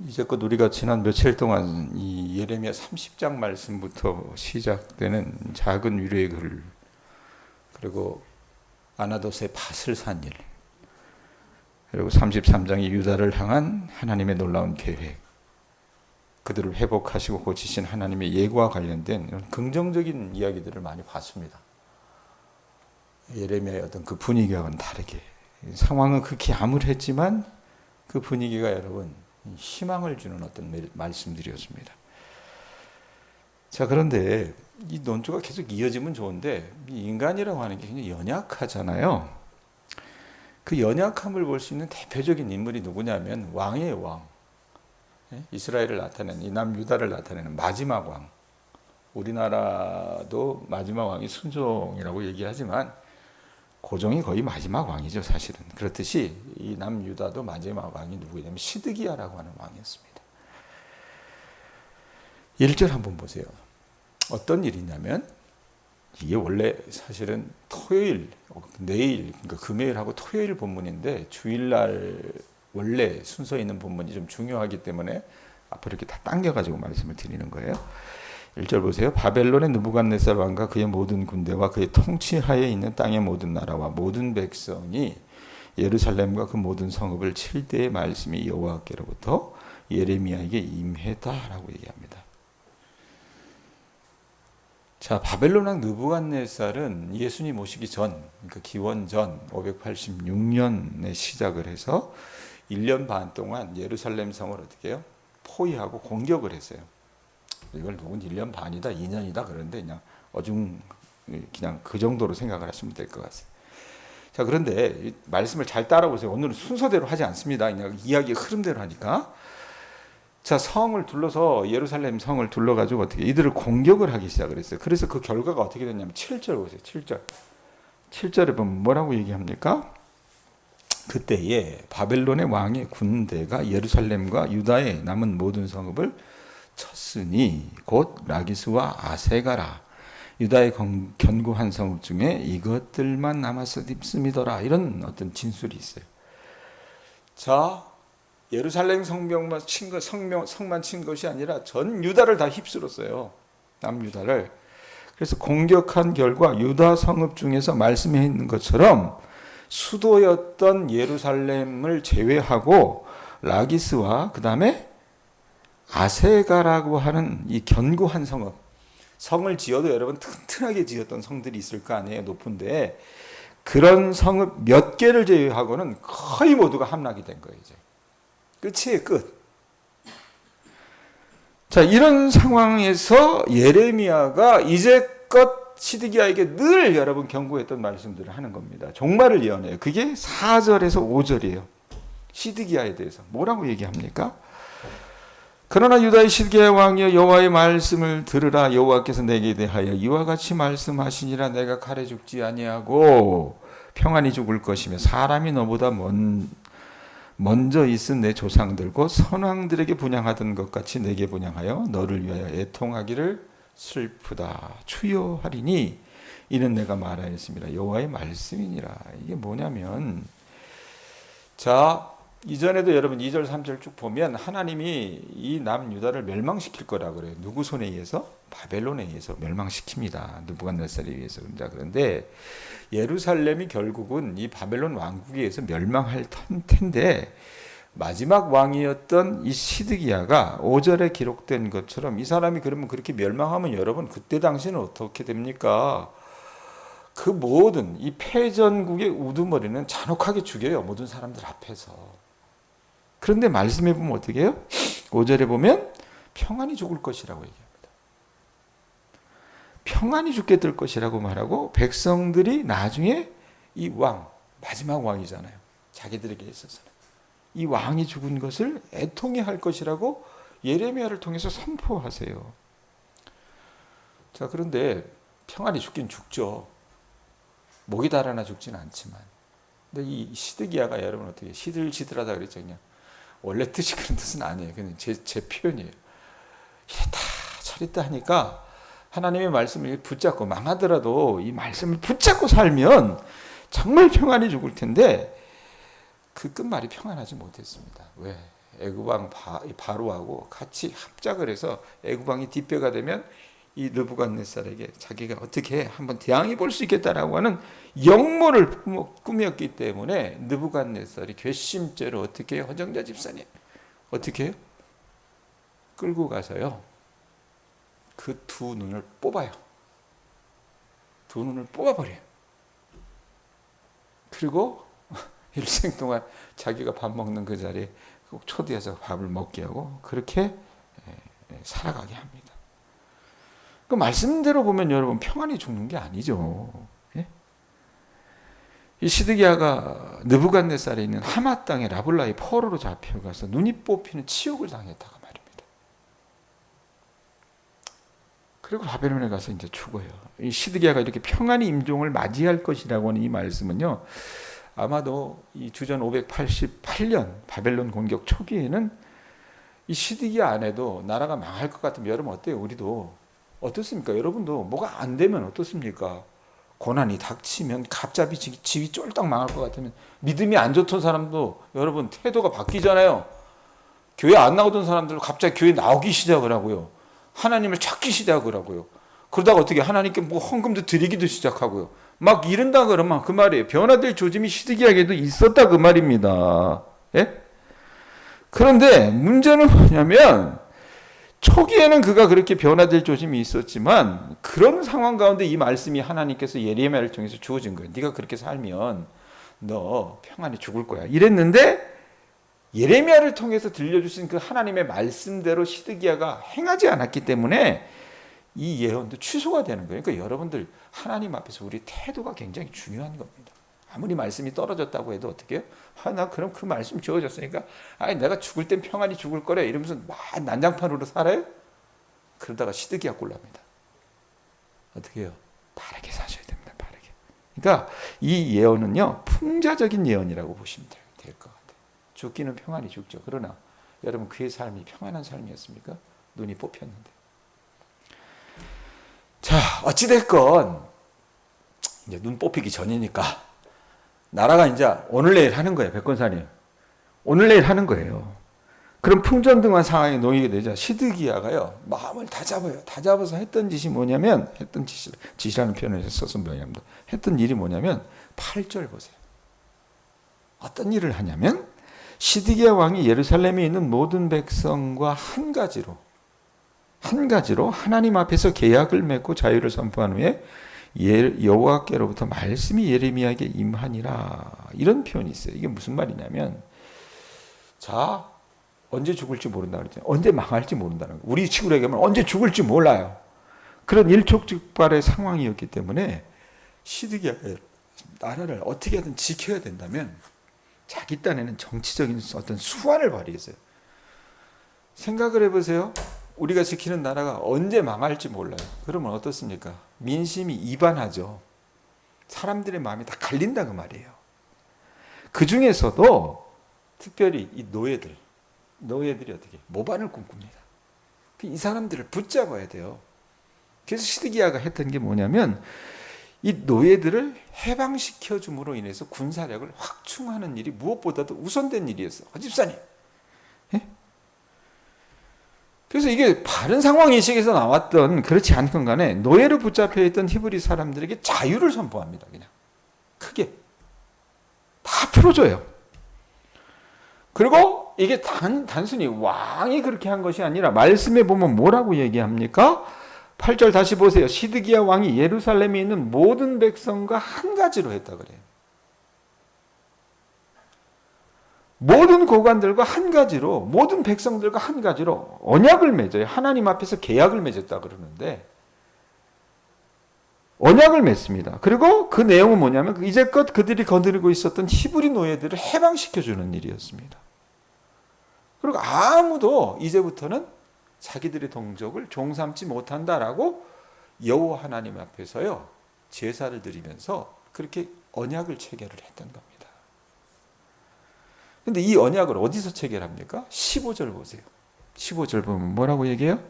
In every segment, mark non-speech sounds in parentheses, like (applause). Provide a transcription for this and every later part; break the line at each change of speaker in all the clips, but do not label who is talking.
이제껏 우리가 지난 며칠 동안 이 예레미야 30장 말씀부터 시작되는 작은 위로의 글 그리고 아나도스의 밭을 산 일, 그리고 33장이 유다를 향한 하나님의 놀라운 계획, 그들을 회복하시고 고치신 하나님의 예고와 관련된 이런 긍정적인 이야기들을 많이 봤습니다. 예레미야의 어떤 그 분위기와는 다르게 상황은 극히 암울했지만 그 분위기가 여러분 희망을 주는 어떤 멜- 말씀들이었습니다. 자 그런데 이 논조가 계속 이어지면 좋은데 이 인간이라고 하는 게 굉장히 연약하잖아요. 그 연약함을 볼 수 있는 대표적인 인물이 누구냐면 왕의 왕, 예? 이스라엘을 나타내는 이 남유다를 나타내는 마지막 왕. 우리나라도 마지막 왕이 순종이라고 얘기하지만 고종이 거의 마지막 왕이죠, 사실은. 그렇듯이 이 남유다도 마지막 왕이 누구냐면 시드기야라고 하는 왕이었습니다. 1절 한번 보세요. 어떤 일이냐면 이게 원래 사실은 토요일, 내일, 그러니까 금요일하고 토요일 본문인데 주일날 원래 순서 있는 본문이 좀 중요하기 때문에 앞으로 이렇게 다 당겨가지고 말씀을 드리는 거예요. 1절 보세요. 바벨론의 느부갓네살 왕과 그의 모든 군대와 그의 통치하에 있는 땅의 모든 나라와 모든 백성이 예루살렘과 그 모든 성읍을 칠 때의 말씀이 여호와께로부터 예레미야에게 임했다라고 얘기합니다. 자, 바벨론 왕 느부갓네살은 예수님 오시기 전, 그러니까 기원 전 586년에 시작을 해서 1년 반 동안 예루살렘 성을 어떻게 해요? 포위하고 공격을 했어요. 이걸 누군 1년 반이다, 2년이다 그런데 그냥 어중 그냥 그 정도로 생각을 하시면 될 것 같아요. 자, 그런데 이 말씀을 잘 따라보세요. 오늘은 순서대로 하지 않습니다. 그냥 이야기 흐름대로 하니까. 자, 성을 둘러서 예루살렘 성을 둘러 가지고 어떻게 이들을 공격을 하기 시작을 했어요. 그래서 그 결과가 어떻게 됐냐면 7절 보세요. 7절. 7절에 보면 뭐라고 얘기합니까? 그때에 바벨론의 왕의 군대가 예루살렘과 유다의 남은 모든 성읍을 쳤으니 곧 라기스와 아세가라 유다의 건- 견고한 성읍 중에 이것들만 남았음이더라 이런 어떤 진술이 있어요. 자 예루살렘 성벽만 친 것, 성명, 성만 친 것이 아니라 전 유다를 다 휩쓸었어요. 남유다를. 그래서 공격한 결과 유다 성읍 중에서 말씀해 있는 것처럼 수도였던 예루살렘을 제외하고 라기스와 그 다음에 아세가라고 하는 이 견고한 성읍. 성을 지어도 여러분 튼튼하게 지었던 성들이 있을 거 아니에요. 높은데 그런 성읍 몇 개를 제외하고는 거의 모두가 함락이 된 거예요. 이제. 끝이에요, 끝. 자, 이런 상황에서 예레미야가 이제껏 시드기야에게 늘 여러분 경고했던 말씀들을 하는 겁니다. 종말을 예언해요. 그게 4절에서 5절이에요. 시드기야에 대해서 뭐라고 얘기합니까? 그러나 유다의 시드기야 왕이여 여호와의 말씀을 들으라. 여호와께서 내게 대하여 이와 같이 말씀하시니라. 내가 칼에 죽지 아니하고 평안히 죽을 것이며 사람이 너보다 먼 먼저 있은 내 조상들 과 선왕들에게 분양하던 것 같이 내게 분양하여 너를 위하여 애통하기를 슬프다. 추요하리니 이는 내가 말하였습니다. 여호와의 말씀이니라. 이게 뭐냐면 자 이전에도 여러분 2절 3절 쭉 보면 하나님이 이 남유다를 멸망시킬 거라 그래요 누구 손에 의해서 바벨론에 의해서 멸망시킵니다 누부갓네살에 의해서 자 그런데 예루살렘이 결국은 이 바벨론 왕국에 의해서 멸망할 텐- 텐데 마지막 왕이었던 이 시드기야가 5절에 기록된 것처럼 이 사람이 그러면 그렇게 멸망하면 여러분 그때 당시는 어떻게 됩니까? 그 모든 이 패전국의 우두머리는 잔혹하게 죽여요. 모든 사람들 앞에서. 그런데 말씀해 보면 어떻게 해요? 5절에 보면 평안히 죽을 것이라고 얘기합니다. 평안히 죽게 될 것이라고 말하고 백성들이 나중에 이 왕, 마지막 왕이잖아요. 자기들에게 있어서는. 이 왕이 죽은 것을 애통해 할 것이라고 예레미야를 통해서 선포하세요. 자, 그런데 평안히 죽긴 죽죠. 목이 달아나 죽진 않지만. 근데 이 시드기야가 여러분 어떻게 시들시들하다 그랬죠, 그냥. 원래 뜻이 그런 뜻은 아니에요. 그냥 제, 제 표현이에요. 이랬다 저랬다 하니까 하나님의 말씀을 붙잡고 망하더라도 이 말씀을 붙잡고 살면 정말 평안히 죽을 텐데 그 끝말이 평안하지 못했습니다. 왜? 애굽왕 바로하고 같이 합작을 해서 애굽왕이 뒷배가 되면 이 느부갓네살에게 자기가 어떻게 한번 대항해 볼 수 있겠다라고 하는 영모를 꾸몄기 때문에 느부갓네살이 괘씸죄로 어떻게 해요? 허정자 집사님 어떻게 해요? 끌고 가서요 그 두 눈을 뽑아요 두 눈을 뽑아버려요 그리고 (laughs) 일생 동안 자기가 밥 먹는 그 자리에 꼭 초대해서 밥을 먹게 하고 그렇게 예, 예, 살아가게 합니다. 그 말씀대로 보면 여러분 평안히 죽는 게 아니죠. 예? 이 시드기야가 느부갓네살에 있는 하마 땅의 라블라의 포로로 잡혀가서 눈이 뽑히는 치욕을 당했다가 말입니다. 그리고 바벨론에 가서 이제 죽어요. 이 시드기야가 이렇게 평안히 임종을 맞이할 것이라고 하는 이 말씀은요. 아마도 이 주전 588년 바벨론 공격 초기에는 이 시드기야 안에도 나라가 망할 것 같으면 여러분 어때요? 우리도 어떻습니까? 여러분도 뭐가 안 되면 어떻습니까? 고난이 닥치면 갑자기 지- 집이 쫄딱 망할 것 같으면 믿음이 안 좋던 사람도 여러분 태도가 바뀌잖아요. 교회 안 나오던 사람들 갑자기 교회 나오기 시작을 하고요. 하나님을 찾기 시작을 하고요. 그러다가 어떻게 하나님께 뭐 헌금도 드리기도 시작하고요. 막 이른다 그러면 그 말이에요. 변화될 조짐이 시드기야에도 있었다 그 말입니다. 예? 그런데 문제는 뭐냐면 초기에는 그가 그렇게 변화될 조짐이 있었지만 그런 상황 가운데 이 말씀이 하나님께서 예레미야를 통해서 주어진 거예요. 네가 그렇게 살면 너 평안히 죽을 거야. 이랬는데 예레미야를 통해서 들려주신 그 하나님의 말씀대로 시드기야가 행하지 않았기 때문에 이 예언도 취소가 되는 거예요. 그러니까 여러분들 하나님 앞에서 우리 태도가 굉장히 중요한 겁니다. 아무리 말씀이 떨어졌다고 해도 어떻게 해요? 아, 나 그럼 그 말씀 주어졌으니까 아니 내가 죽을 땐 평안히 죽을 거래 이러면서 막 난장판으로 살아요? 그러다가 시드기야 꼴납니다. 어떻게 해요? 바르게 사셔야 됩니다. 바르게. 그러니까 이 예언은요 풍자적인 예언이라고 보시면 될 것 같아요. 죽기는 평안히 죽죠. 그러나 여러분 그의 삶이 평안한 삶이었습니까? 눈이 뽑혔는데. 자 어찌됐건 이제 눈 뽑히기 전이니까 나라가 이제 오늘 내일 하는 거예요. 백권사님. 오늘 내일 하는 거예요. 그럼 풍전등한 상황에 놓이게 되자 시드기야가요 마음을 다 잡아요. 다 잡아서 했던 짓이 뭐냐면 했던 짓이 짓이라는 표현을 써서 뭐냐면 했던 일이 뭐냐면 8절 보세요. 어떤 일을 하냐면 시드기야 왕이 예루살렘에 있는 모든 백성과 한 가지로 한 가지로 하나님 앞에서 계약을 맺고 자유를 선포한 후에 예- 여호와께로부터 말씀이 예레미야에게 임하니라 이런 표현이 있어요. 이게 무슨 말이냐면 자 언제 죽을지 모른다 그랬잖아요. 언제 망할지 모른다는 거. 우리 친구로 얘기하면 언제 죽을지 몰라요. 그런 일촉즉발의 상황이었기 때문에 시드기야가 나라를 어떻게든 지켜야 된다면 자기 딴에는 정치적인 어떤 수완을 발휘했어요. 생각을 해보세요. 우리가 지키는 나라가 언제 망할지 몰라요. 그러면 어떻습니까? 민심이 이반하죠. 사람들의 마음이 다 갈린다 그 말이에요. 그 중에서도 특별히 이 노예들, 노예들이 어떻게 모반을 꿈꿉니다. 이 사람들을 붙잡아야 돼요. 그래서 시드기야가 했던 게 뭐냐면 이 노예들을 해방시켜 줌으로 인해서 군사력을 확충하는 일이 무엇보다도 우선된 일이었어. 아, 집사님. 예? 그래서 이게 바른 상황 인식에서 나왔던 그렇지 않건 간에 노예로 붙잡혀 있던 히브리 사람들에게 자유를 선포합니다. 그냥 크게 다 풀어줘요. 그리고 이게 단, 단순히 왕이 그렇게 한 것이 아니라 말씀에 보면 뭐라고 얘기합니까? 8절 다시 보세요. 시드기야 왕이 예루살렘에 있는 모든 백성과 한 가지로 했다 그래요. 모든 고관들과 한 가지로 모든 백성들과 한 가지로 언약을 맺어요. 하나님 앞에서 계약을 맺었다 그러는데 언약을 맺습니다. 그리고 그 내용은 뭐냐면 이제껏 그들이 거느리고 있었던 히브리 노예들을 해방시켜 주는 일이었습니다. 그리고 아무도 이제부터는 자기들의 동족을 종삼지 못한다라고 여호와 하나님 앞에서요 제사를 드리면서 그렇게 언약을 체결을 했던 겁니다. 근데 이 언약을 어디서 체결합니까? 15절 보세요. 15절 보면 뭐라고 얘기해요?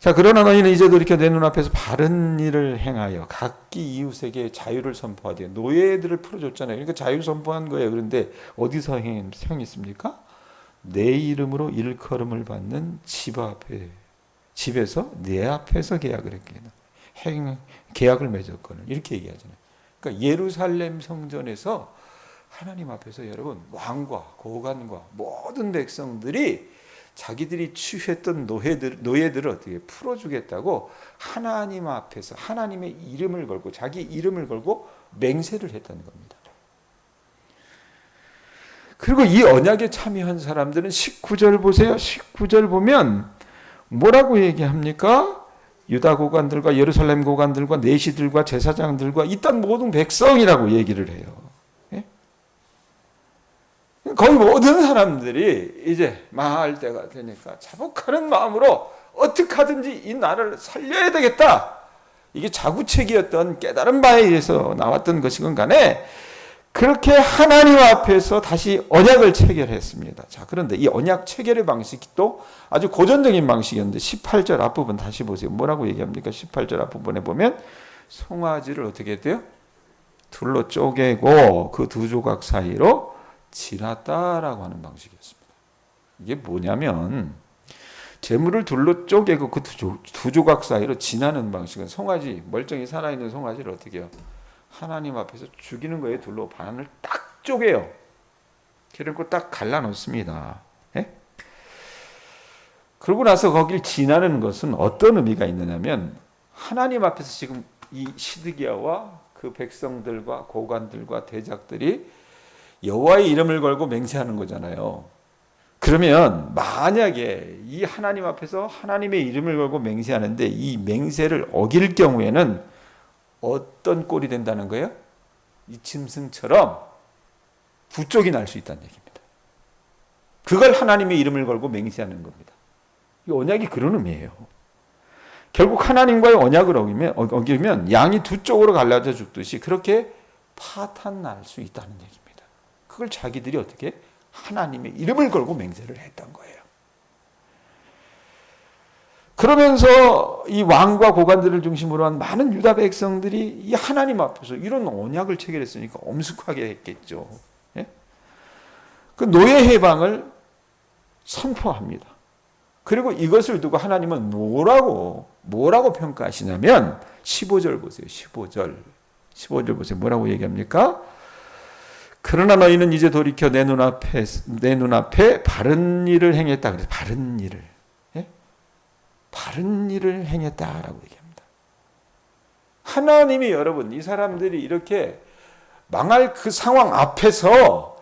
자, 그러나 너희는 이제 돌이켜 내 눈앞에서 바른 일을 행하여 각기 이웃에게 자유를 선포하되 노예들을 풀어줬잖아요. 그러니까 자유를 선포한 거예요. 그런데 어디서 행, 행했습니까? 내 이름으로 일컬음을 받는 집 앞에 집에서 내 앞에서 계약을 했겠나 행 계약을 맺었거늘 이렇게 얘기하잖아요. 그러니까 예루살렘 성전에서 하나님 앞에서 여러분 왕과 고관과 모든 백성들이 자기들이 취했던 노예들 노예들을 어떻게 풀어주겠다고 하나님 앞에서 하나님의 이름을 걸고 자기 이름을 걸고 맹세를 했다는 겁니다. 그리고 이 언약에 참여한 사람들은 19절 보세요. 19절 보면 뭐라고 얘기합니까? 유다 고관들과 예루살렘 고관들과 내시들과 제사장들과 이 땅 모든 백성이라고 얘기를 해요. 예? 거의 모든 사람들이 이제 망할 때가 되니까 자복하는 마음으로 어떻게 하든지 이 나라를 살려야 되겠다. 이게 자구책이었던 깨달은 바에 의해서 나왔던 것이건 간에 그렇게 하나님 앞에서 다시 언약을 체결했습니다. 자, 그런데 이 언약 체결의 방식이 또 아주 고전적인 방식이었는데 18절 앞부분 다시 보세요. 뭐라고 얘기합니까? 18절 앞부분에 보면 송아지를 어떻게 돼요? 둘로 쪼개고 그 두 조각 사이로 지났다라고 하는 방식이었습니다. 이게 뭐냐면 재물을 둘로 쪼개고 그 두 조각 사이로 지나는 방식은 송아지 멀쩡히 살아있는 송아지를 어떻게 해요? 하나님 앞에서 죽이는 거에 둘로 반을 딱 쪼개요. 그리고 딱 갈라 놓습니다. 예? 그러고 나서 거길 지나는 것은 어떤 의미가 있느냐면 하나님 앞에서 지금 이 시드기야와 그 백성들과 고관들과 대작들이 여호와의 이름을 걸고 맹세하는 거잖아요. 그러면 만약에 이 하나님 앞에서 하나님의 이름을 걸고 맹세하는데 이 맹세를 어길 경우에는 어떤 꼴이 된다는 거예요? 이 짐승처럼 부쪽이 날 수 있다는 얘기입니다. 그걸 하나님의 이름을 걸고 맹세하는 겁니다. 이 언약이 그런 의미예요. 결국 하나님과의 언약을 어기면, 어기면 양이 두 쪽으로 갈라져 죽듯이 그렇게 파탄 날 수 있다는 얘기입니다. 그걸 자기들이 어떻게 하나님의 이름을 걸고 맹세를 했던 거예요. 그러면서 이 왕과 고관들을 중심으로 한 많은 유다 백성들이 이 하나님 앞에서 이런 언약을 체결했으니까 엄숙하게 했겠죠. 예? 그 노예 해방을 선포합니다. 그리고 이것을 두고 하나님은 뭐라고 뭐라고 평가하시냐면 15절 보세요. 15절. 15절 보세요. 뭐라고 얘기합니까? 그러나 너희는 이제 돌이켜 내 눈앞에 내 눈앞에 바른 일을 행했다. 그래서 바른 일을 바른 일을 행했다라고 얘기합니다. 하나님이 여러분 이 사람들이 이렇게 망할 그 상황 앞에서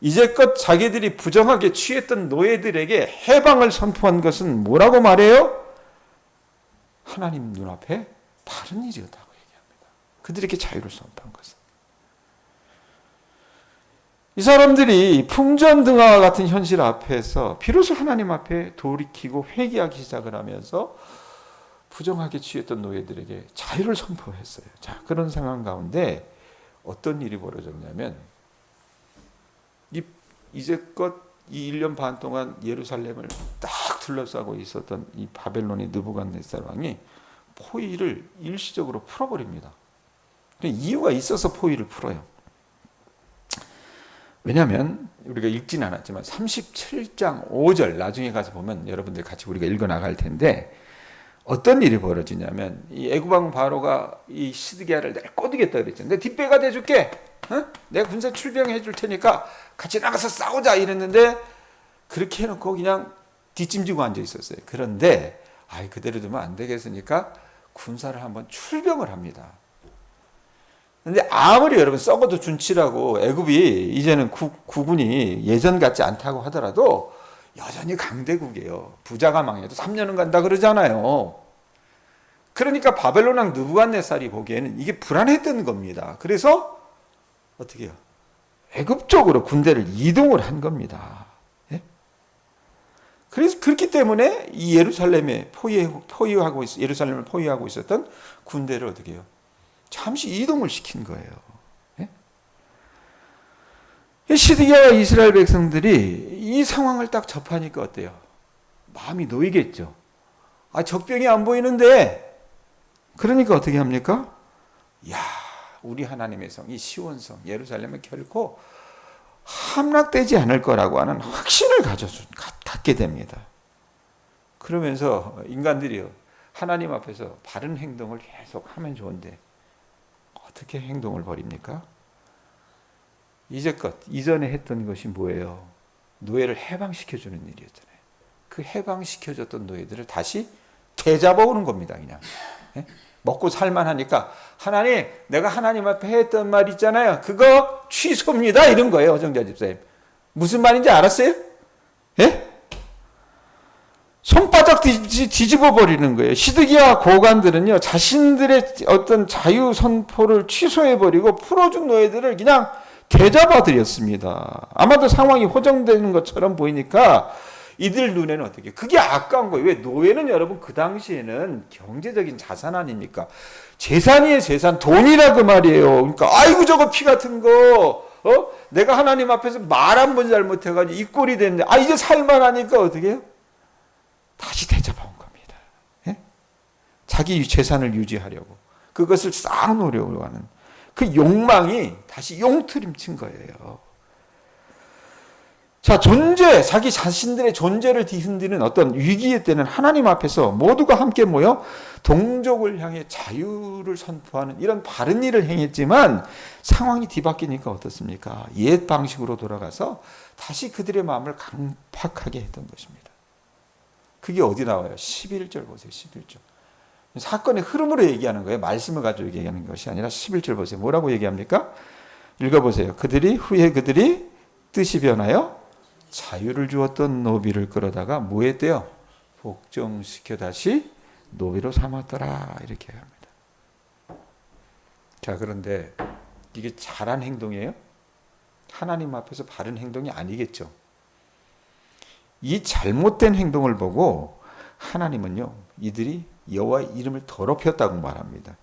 이제껏 자기들이 부정하게 취했던 노예들에게 해방을 선포한 것은 뭐라고 말해요? 하나님 눈앞에 바른 일이었다고 얘기합니다. 그들에게 자유를 선포한 것은. 이 사람들이 풍전등화와 같은 현실 앞에서 비로소 하나님 앞에 돌이키고 회개하기 시작을 하면서 부정하게 취했던 노예들에게 자유를 선포했어요. 자, 그런 상황 가운데 어떤 일이 벌어졌냐면 이 이제껏 이 1년 반 동안 예루살렘을 딱 둘러싸고 있었던 이 바벨론의 느부갓네살 왕이 포위를 일시적으로 풀어버립니다. 이유가 있어서 포위를 풀어요. 왜냐하면 우리가 읽진 않았지만 37장 5절 나중에 가서 보면 여러분들 같이 우리가 읽어 나갈 텐데 어떤 일이 벌어지냐면 이 애굽왕 바로가 이 시드기야를 내가 꼬드겠다 그랬죠. 내 뒷배가 돼줄게. 어? 내가 군사 출병해 줄 테니까 같이 나가서 싸우자 이랬는데 그렇게 해놓고 그냥 뒷짐지고 앉아 있었어요. 그런데 아이 그대로 두면 안 되겠으니까 군사를 한번 출병을 합니다. 근데 아무리 여러분 썩어도 준치라고 애굽이 이제는 구, 군이 예전 같지 않다고 하더라도 여전히 강대국이에요. 부자가 망해도 3년은 간다 그러잖아요. 그러니까 바벨론 왕 느부갓네살이 보기에는 이게 불안했던 겁니다. 그래서 어떻게 해요? 애굽 쪽으로 군대를 이동을 한 겁니다. 예? 그래서 그렇기 때문에 이 예루살렘에 포위, 포위하고 있, 예루살렘을 포위하고 있었던 군대를 어떻게 해요? 잠시 이동을 시킨 거예요. 예? 시드기야와 이스라엘 백성들이 이 상황을 딱 접하니까 어때요? 마음이 놓이겠죠. 아, 적병이 안 보이는데. 그러니까 어떻게 합니까? 야, 우리 하나님의 성, 이 시온성, 예루살렘은 결코 함락되지 않을 거라고 하는 확신을 가져 갖게 됩니다. 그러면서 인간들이요 하나님 앞에서 바른 행동을 계속 하면 좋은데 어떻게 행동을 벌입니까? 이제껏 이전에 했던 것이 뭐예요? 노예를 해방시켜 주는 일이었잖아요. 그 해방시켜 줬던 노예들을 다시 되잡아 오는 겁니다, 그냥. 예? 먹고 살만하니까 하나님, 내가 하나님 앞에 했던 말 있잖아요. 그거 취소입니다. 이런 거예요, 어정자 집사님. 무슨 말인지 알았어요? 예? 손바닥 뒤집어 버리는 거예요. 시드기와 고관들은요, 자신들의 어떤 자유 선포를 취소해 버리고 풀어준 노예들을 그냥 되잡아 드렸습니다. 아마도 상황이 호정되는 것처럼 보이니까 이들 눈에는 어떻게? 그게 아까운 거예요. 왜 노예는 여러분 그 당시에는 경제적인 자산 아닙니까? 재산이에요, 재산. 돈이라 그 말이에요. 그러니까 아이고 저거 피 같은 거. 어? 내가 하나님 앞에서 말 한 번 잘못해가지고 이 꼴이 됐는데 아 이제 살만하니까 어떻게 해요? 다시 대접한 겁니다. 예? 자기 재산을 유지하려고 그것을 쌓아놓으려고 하는 그 욕망이 다시 용트림친 거예요. 자, 존재, 자기 자신들의 존재를 뒤흔드는 어떤 위기의 때는 하나님 앞에서 모두가 함께 모여 동족을 향해 자유를 선포하는 이런 바른 일을 행했지만 상황이 뒤바뀌니까 어떻습니까? 옛 방식으로 돌아가서 다시 그들의 마음을 강팍하게 했던 것입니다. 그게 어디 나와요? 11절 보세요. 11절. 사건의 흐름으로 얘기하는 거예요. 말씀을 가지고 얘기하는 것이 아니라 11절 보세요. 뭐라고 얘기합니까? 읽어보세요. 그들이 후에 그들이 뜻이 변하여 자유를 주었던 노비를 끌어다가 뭐 했대요? 복종시켜 다시 노비로 삼았더라. 이렇게 합니다. 자, 그런데 이게 잘한 행동이에요? 하나님 앞에서 바른 행동이 아니겠죠. 이 잘못된 행동을 보고 하나님은요, 이들이 여호와의 이름을 더럽혔다고 말합니다.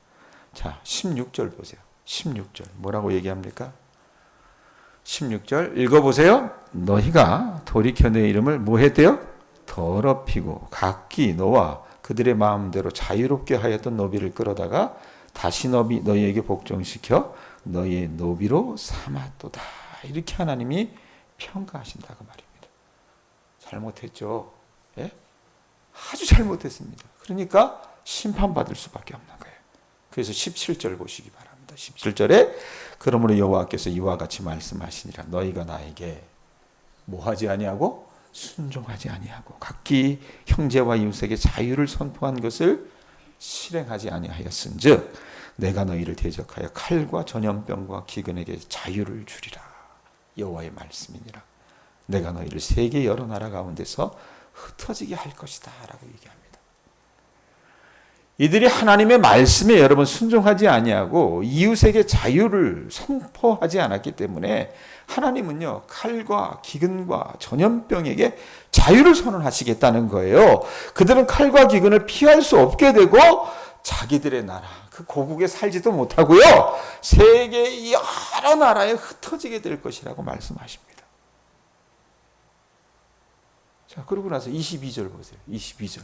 자, 16절 보세요. 16절. 뭐라고 얘기합니까? 16절 읽어보세요. 너희가 돌이켜 내 이름을 뭐 했대요? 더럽히고 각기 너와 그들의 마음대로 자유롭게 하였던 너비를 끌어다가 다시 너비 너희에게 복종시켜 너희의 노비로 삼았도다. 이렇게 하나님이 평가하신다고 말입니다. 잘못했죠. 예? 아주 잘못했습니다. 그러니까 심판받을 수밖에 없는 거예요. 그래서 17절 보시기 바랍니다. 17절에 그러므로 여호와께서 이와 같이 말씀하시니라 너희가 나에게 뭐 하지 아니하고 순종하지 아니하고 각기 형제와 이웃에게 자유를 선포한 것을 실행하지 아니하였은즉 내가 너희를 대적하여 칼과 전염병과 기근에게 자유를 주리라 여호와의 말씀이니라 내가 너희를 세계 여러 나라 가운데서 흩어지게 할 것이다 라고 얘기합니다. 이들이 하나님의 말씀에 여러분 순종하지 아니하고 이웃에게 자유를 선포하지 않았기 때문에 하나님은요 칼과 기근과 전염병에게 자유를 선언하시겠다는 거예요. 그들은 칼과 기근을 피할 수 없게 되고 자기들의 나라 그 고국에 살지도 못하고요 세계 여러 나라에 흩어지게 될 것이라고 말씀하십니다. 자 그러고 나서 22절 보세요. 22절.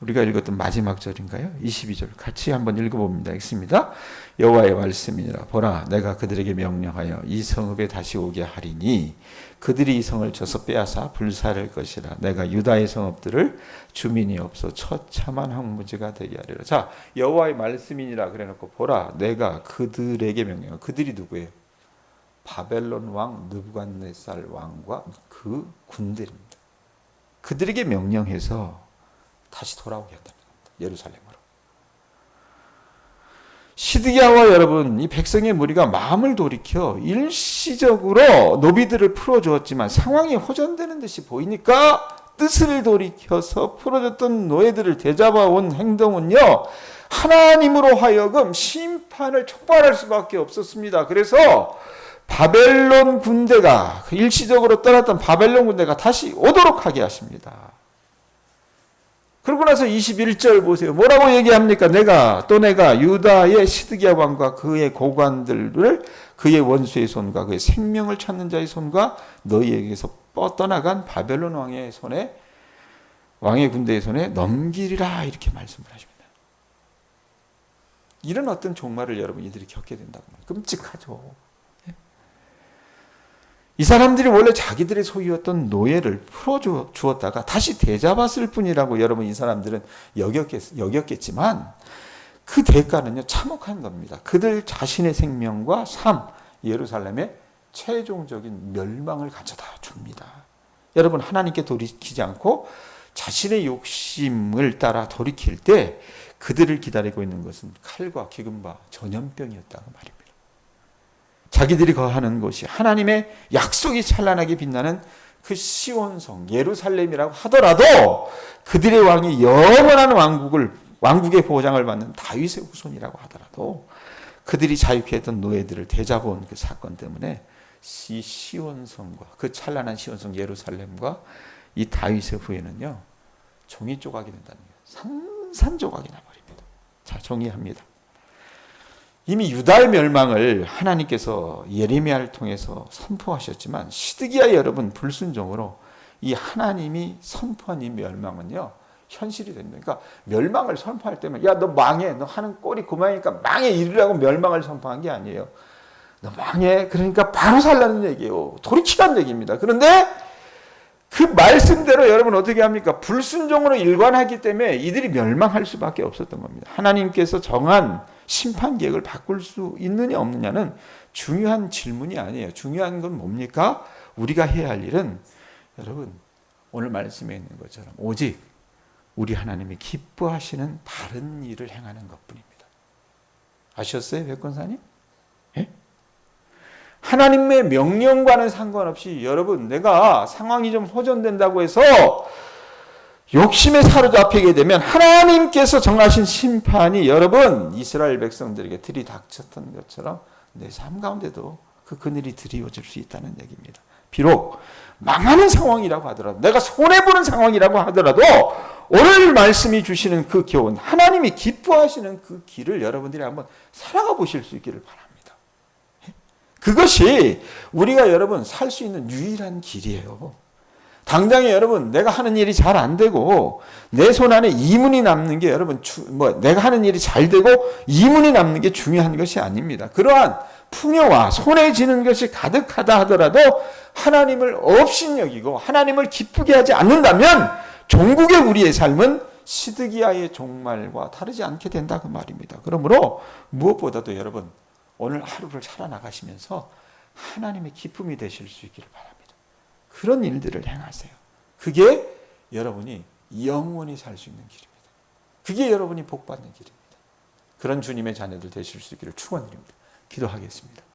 우리가 읽었던 마지막 절인가요? 22절 같이 한번 읽어봅니다. 읽습니다. 여호와의 말씀이니라 보라 내가 그들에게 명령하여 이 성읍에 다시 오게 하리니 그들이 이 성을 저서 빼앗아 불사를 것이라 내가 유다의 성읍들을 주민이 없어 처참한 황무지가 되게 하리라. 자 여호와의 말씀이니라 그래놓고 보라 내가 그들에게 명령 그들이 누구예요? 바벨론 왕 느부갓네살 왕과 그 군대입니다. 그들에게 명령해서 다시 돌아오게 한다는 겁니다. 예루살렘으로. 시드기야와 여러분, 이 백성의 무리가 마음을 돌이켜 일시적으로 노비들을 풀어주었지만 상황이 호전되는 듯이 보이니까 뜻을 돌이켜서 풀어줬던 노예들을 되잡아온 행동은요, 하나님으로 하여금 심판을 촉발할 수밖에 없었습니다. 그래서 바벨론 군대가 일시적으로 떠났던 바벨론 군대가 다시 오도록 하게 하십니다. 그러고 나서 21절 보세요. 뭐라고 얘기합니까? 내가 또 내가 유다의 시드기야 왕과 그의 고관들을 그의 원수의 손과 그의 생명을 찾는 자의 손과 너희에게서 뻗어나간 바벨론 왕의 손에 왕의 군대의 손에 넘기리라 이렇게 말씀을 하십니다. 이런 어떤 종말을 여러분 이들이 겪게 된다고 끔찍하죠. 이 사람들이 원래 자기들의 소유였던 노예를 풀어주었다가 다시 되잡았을 뿐이라고 여러분 이 사람들은 여겼겠, 여겼겠지만 그 대가는요 참혹한 겁니다. 그들 자신의 생명과 삶, 예루살렘의 최종적인 멸망을 가져다 줍니다. 여러분 하나님께 돌이키지 않고 자신의 욕심을 따라 돌이킬 때 그들을 기다리고 있는 것은 칼과 기근과 전염병이었다고 말입니다. 자기들이 거하는 곳이 하나님의 약속이 찬란하게 빛나는 그 시온성 예루살렘이라고 하더라도 그들의 왕이 영원한 왕국을 왕국의 보장을 받는 다윗의 후손이라고 하더라도 그들이 자유케 했던 노예들을 되잡아온 그 사건 때문에 이 시온성과 그 찬란한 시온성 예루살렘과 이 다윗의 후예는요 종이 조각이 된다는 거예요. 산산조각이 나버립니다. 자 정리합니다. 이미 유다의 멸망을 하나님께서 예레미야를 통해서 선포하셨지만 시드기야 여러분 불순종으로 이 하나님이 선포한 이 멸망은요 현실이 됩니다. 그러니까 멸망을 선포할 때면 야 너 망해 너 하는 꼴이 그만이니까 망해 이르라고 멸망을 선포한 게 아니에요. 너 망해 그러니까 바로 살라는 얘기예요. 돌이키라는 얘기입니다. 그런데 그 말씀대로 여러분 어떻게 합니까? 불순종으로 일관하기 때문에 이들이 멸망할 수밖에 없었던 겁니다. 하나님께서 정한 심판 계획을 바꿀 수 있느냐 없느냐는 중요한 질문이 아니에요. 중요한 건 뭡니까? 우리가 해야 할 일은 여러분 오늘 말씀에 있는 것처럼 오직 우리 하나님이 기뻐하시는 바른 일을 행하는 것뿐입니다. 아셨어요, 백권사님? 예? 하나님의 명령과는 상관없이 여러분 내가 상황이 좀 호전된다고 해서 욕심에 사로잡히게 되면 하나님께서 정하신 심판이 여러분 이스라엘 백성들에게 들이닥쳤던 것처럼 내 삶 가운데도 그 그늘이 드리워질 수 있다는 얘기입니다. 비록 망하는 상황이라고 하더라도 내가 손해 보는 상황이라고 하더라도 오늘 말씀이 주시는 그 교훈 하나님이 기뻐하시는 그 길을 여러분들이 한번 살아가 보실 수 있기를 바랍니다. 그것이 우리가 여러분 살 수 있는 유일한 길이에요. 당장에 여러분 내가 하는 일이 잘 안 되고 내 손 안에 이문이 남는 게 여러분 주, 뭐 내가 하는 일이 잘 되고 이문이 남는 게 중요한 것이 아닙니다. 그러한 풍요와 손에 지는 것이 가득하다 하더라도 하나님을 없인 여기고 하나님을 기쁘게 하지 않는다면 종국의 우리의 삶은 시드기야의 종말과 다르지 않게 된다 그 말입니다. 그러므로 무엇보다도 여러분 오늘 하루를 살아나가시면서 하나님의 기쁨이 되실 수 있기를 바랍니다. 그런 일들을 행하세요. 그게 여러분이 영원히 살 수 있는 길입니다. 그게 여러분이 복받는 길입니다. 그런 주님의 자녀들 되실 수 있기를 축원드립니다. 기도하겠습니다.